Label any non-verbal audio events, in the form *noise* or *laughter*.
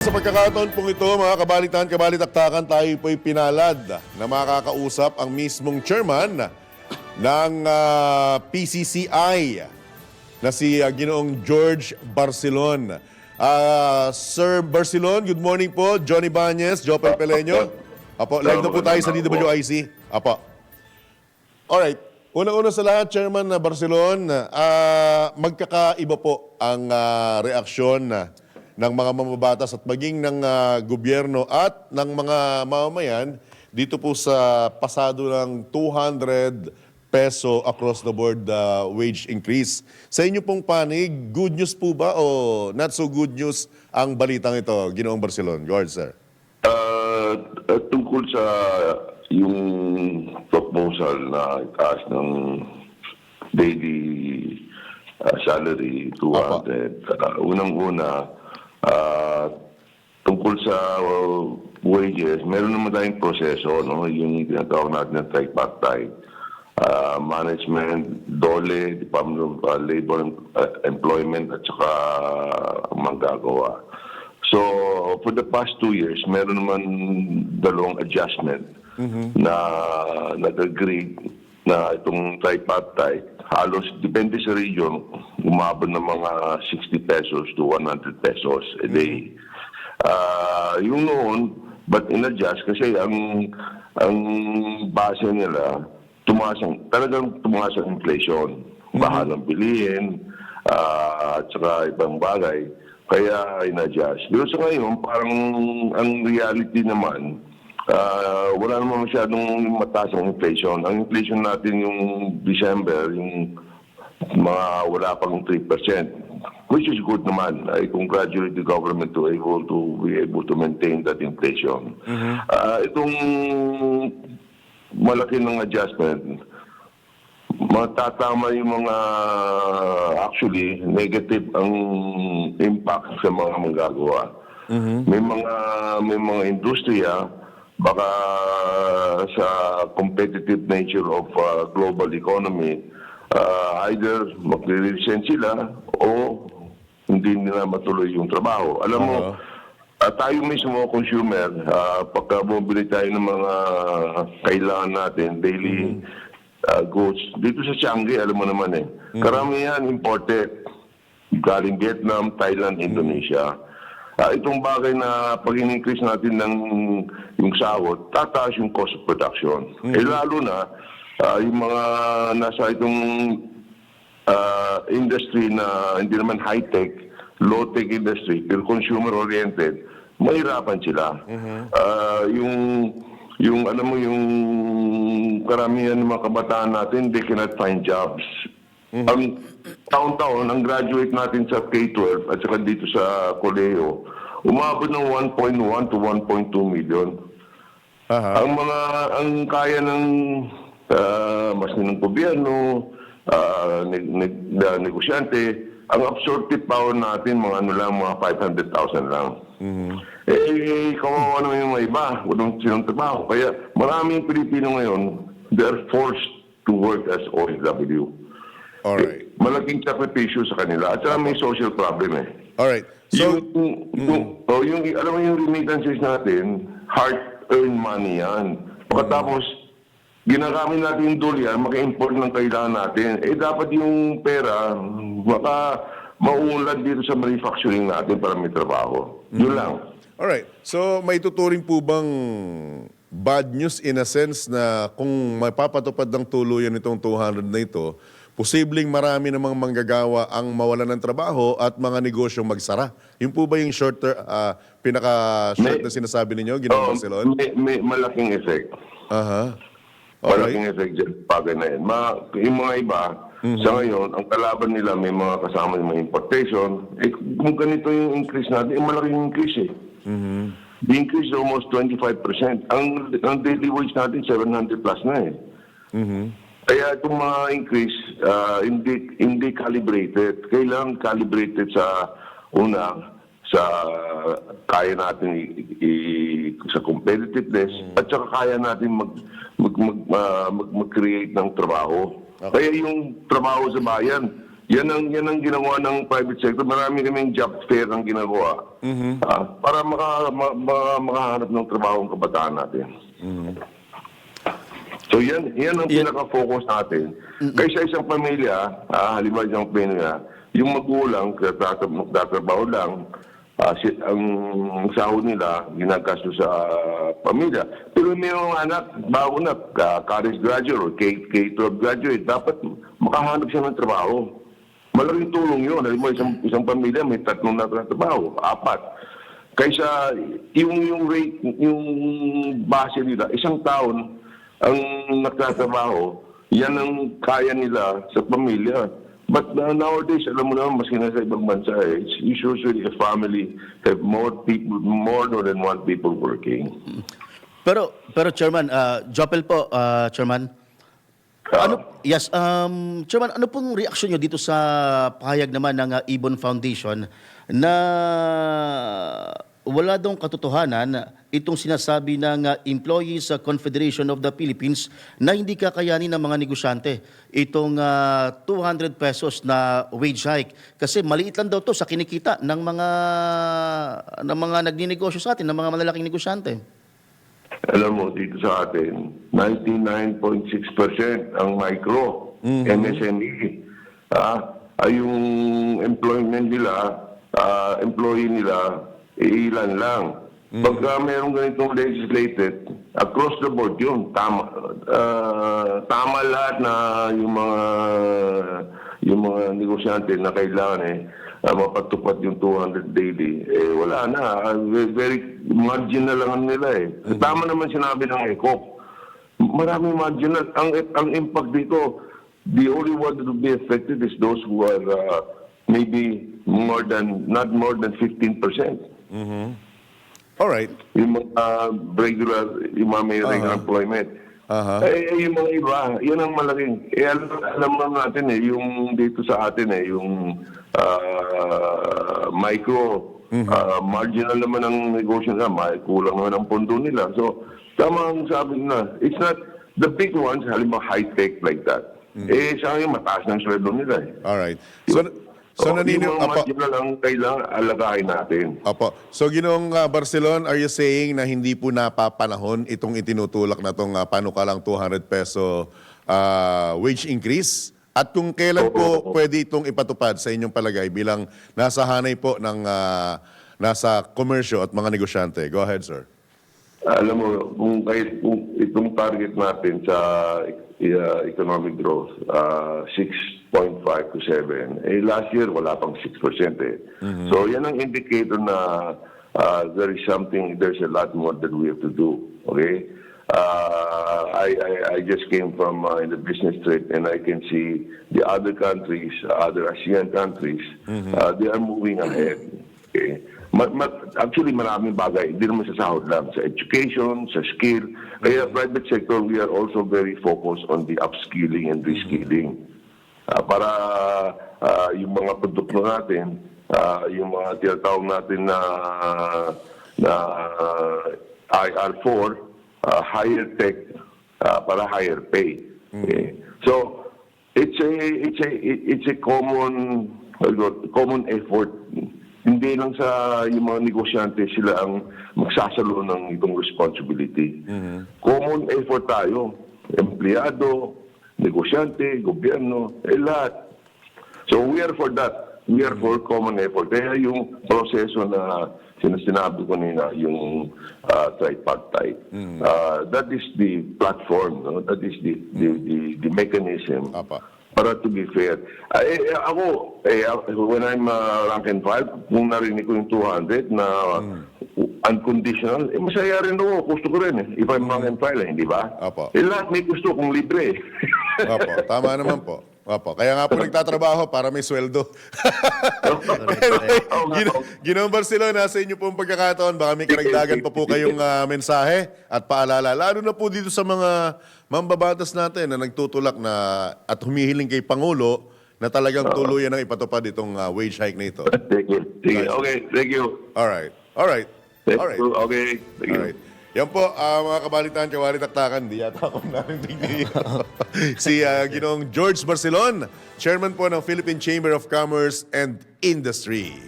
Sa pagkakataon pong ito, mga kabalitan, kabalitaktakan, tayo po'y pinalad na makakausap ang mismong chairman ng ah, PCCI na si ah, Ginoong George Barcelon. Ah, Sir Barcelon, good morning po. Johnny Banyes, Jopel Peleño. Apo, live na po tayo sa DWIC. Apo. Alright. Una-una sa lahat, Chairman na Barcelon, ah, magkakaiba po ang ah, reaksyon na ng mga mamabatas at maging ng ah, gobyerno at ng mga mamamayan dito po sa pasado ng 200 peso across the board ah, wage increase. Sa inyo pong panig, good news po ba o not so good news ang balitang ito, Ginoong Barcelon? Go ahead, sir. Uh, uh, tungkol sa yung proposal na itaas ng daily uh, salary 200. Uh, Unang-una, uh, tungkol sa uh, wages, meron naman tayong proseso, no? yung tinatawag natin na tripartite. Uh, management, DOLE, Department of uh, Labor and uh, Employment, at saka manggagawa. So, for the past two years, meron naman dalawang adjustment na nag-agree na itong tripartite, halos depende sa region, umabot ng mga 60 pesos to 100 pesos a day. Ah, yung noon, but in-adjust kasi ang ang base nila, tumaas ang, talagang tumaas ang inflation. Bahal ng bilihin, ah, at saka ibang bagay. Kaya in-adjust. Pero sa ngayon, parang ang reality naman, ah, wala naman masyadong mataas ang inflation. Ang inflation natin yung December, yung mga wala pang 3%, which is good naman. I congratulate the government to able to be able to maintain that inflation. Ah, itong malaki ng adjustment, matatama yung mga actually negative ang impact sa mga manggagawa. May mga may mga industriya baka sa competitive nature of uh, global economy uh, either magre-resent sila o hindi nila matuloy yung trabaho. Alam mo, Oo. Ah, tayo mismo, consumer, uh, pagka bumili tayo ng mga kailangan natin, daily ah, goods, dito sa Changi, alam mo naman eh, karamihan imported. Galing Vietnam, Thailand, Indonesia. Ah, itong bagay na pag in-increase natin ng yung sahod, tataas yung cost of production. Eh lalo na, ah, yung mga nasa itong uh, industry na hindi naman high-tech, low-tech industry, pero consumer-oriented, mahirapan sila. Ah, yung, yung, alam mo, yung karamihan ng mga kabataan natin, they cannot find jobs. Ang taon-taon, ang graduate natin sa K-12 at saka dito sa Colegio, umabot ng 1.1 to 1.2 million. Aha. Ang mga ang kaya ng uh, mas ng gobyerno, ah, neg- neg- na negosyante, ang absorptive power natin mga ano lang mga 500,000 lang. Eh kawawa naman yung mga iba, walang silang trabaho. Kaya maraming Pilipino ngayon, they're forced to work as OFW. Alright. Malaking sakripisyo sa kanila at saka may social problem eh. Alright. So, mm. yung, yung, oh, yung, alam mo yung remittances natin, hard-earned money yan. Pagkatapos, ginagamit natin yung dollar, maka-import ng kailangan natin. Eh, dapat yung pera, baka maunlad dito sa manufacturing natin para may trabaho. Yun lang. Alright. So, may tuturing po bang bad news in a sense na kung mapapatupad ng tuluyan itong 200 na ito, posibleng marami namang manggagawa ang mawalan ng trabaho at mga negosyong magsara. Yun po ba yung short ter- ah, pinaka-short na sinasabi ninyo, Ginoong Oh, Barcelon? may, may malaking effect. Aha. Alright. Malaking effect dyan, bagay na yan. Ma, yung mga iba, sa ngayon, ang kalaban nila may mga kasama yung mga importation. Eh, kung ganito yung increase natin, eh, malaking increase eh. The increase is almost 25%. Ang, ang daily wage natin, 700 plus na eh. Kaya itong mga increase, ah, hindi, hindi calibrated. Kailangan calibrated sa una, sa kaya natin i, i- sa competitiveness at saka kaya natin mag mag mag, ah, mag- mag-create ng trabaho. Kaya yung trabaho sa bayan, yan ang yan ang ginawa ng private sector. Marami kaming job fair ang ginagawa ah, para maka, ma, ma- makahanap ng trabaho ang kabataan natin. So yan, yan ang Yan- pinaka-focus natin. Kaysa isang pamilya, ah, halimbawa isang pamilya, yung magulang, tatrabaho tatrabaho lang, ah, si, ang sahod nila, ginagasto sa pamilya. Pero may mga anak, bago na, ka- college graduate or K, K-12 graduate, dapat makahanap siya ng trabaho. Malaking tulong yun. Halimbawa isang, isang pamilya, may tatlong nagtatrabaho, apat. Kaysa yung yung rate, yung base nila, isang taon ang nagtatrabaho, yan ang kaya nila sa pamilya. But uh, nowadays, alam mo naman, maski na sa ibang bansa, eh, it's usually a family have more people, more than one people working. Pero, pero Chairman, uh, Jopel po, uh, Chairman, Ah, ano, yes, um, Chairman, ano pong reaksyon nyo dito sa pahayag naman ng uh, Ibon Foundation na wala daw katotohanan itong sinasabi ng uh, Employees uh, Confederation of the Philippines na hindi kakayanin ng mga negosyante itong uh, 200 pesos na wage hike kasi maliit lang daw to sa kinikita ng mga ng mga nagninegosyo sa atin, ng mga malalaking negosyante. alam mo, dito sa atin, 99.6% ang micro, MSME. Ah, ay yung employment nila, ah, employee nila, ilan lang. Pagka mayroong ganitong legislated, across the board yun, tama, ah, tama lahat na yung mga yung mga negosyante na kailangan eh ah, mapatupad yung 200 daily, eh wala na. Ve- very marginal lang ang nila eh. Tama naman sinabi ng ECOP. Maraming marginal. Ang, ang impact dito, the only one that will be affected is those who are uh, maybe more than, not more than 15%. Alright. Yung mga regular, yung mga may regular employment. Aha. Eh, eh, yung mga iba, yun ang malaking. Eh, alam, alam naman natin eh, yung dito sa atin eh, yung ah, micro, ah, marginal naman ang negosyo nila, may kulang naman ang pondo nila. So, tama ang sabi na, it's not, the big ones, halimbawa high-tech like that. Eh, sa akin, mataas ng sweldo nila eh. Alright. So, so So, nanini... yung mga Apo, marginal ang kailangan alagahin natin. apo. So, Ginoong uh, Barcelon, are you saying na hindi po napapanahon itong itinutulak na itong uh, panukalang 200 peso ah, wage increase? At kung kailan po pwede itong ipatupad sa inyong palagay bilang nasa hanay po ng ah, nasa komersyo at mga negosyante? Go ahead, sir. Alam mo, kung, kahit, kung itong target natin sa uh, economic growth, uh, 6.5 to 7, eh last year wala pang 6% eh. So yan ang indicator na uh, there is something, there's a lot more that we have to do. Okay? Uh, I, I, I just came from uh, in the business trip and I can see the other countries, other ASEAN countries, uh, they are moving ahead. Ma- ma- actually, maraming bagay. Hindi naman sa sahod lang. Sa education, sa skill. Kaya private sector, we are also very focused on the upskilling and reskilling. Ah, para ah, yung mga produkto natin, ah, yung mga tinatawag natin na, na ah, IR4, ah, higher tech, ah, para higher pay. Okay. So, it's a it's a it's a common common effort hindi lang sa yung mga negosyante sila ang magsasalo ng itong responsibility. Common effort tayo. Empleyado, negosyante, gobyerno, eh lahat. So we are for that. We are for common effort. Kaya yung proseso na sin- sinabi ko nila, yung uh, tripartite, uh, that is the platform, no? that is the, the, the, the mechanism Apa. Para to be fair. Ah, eh, eh, ako, eh, when I'm uh, rank and file, kung narinig ko yung 200 na unconditional, eh, masaya rin ako. Gusto ko rin eh. If I'm rank and file, eh, hindi ba? Apo. Eh, lahat may gusto kung libre. Opo, tama naman po. Opo. Kaya nga po nagtatrabaho para may sweldo. Nga, Gino, oo. Ginoong Barcelona, sa inyo pong pagkakataon, baka may karagdagan pa po kayong *laughs* ah, mensahe at paalala. Lalo na po dito sa mga mambabatas natin na nagtutulak na at humihiling kay Pangulo na talagang tuluyan ng ipatupad itong ah, wage hike na ito. Thank you. Sige, okay. Thank you. Alright. Alright. Thank Alright. you. Okay. Thank you. Alright. Yan po, ah, mga kabalitan, kabalitaktakan. Di yata ako *laughs* narinig ni si ah, Ginoong George Barcelon, chairman po ng Philippine Chamber of Commerce and Industry.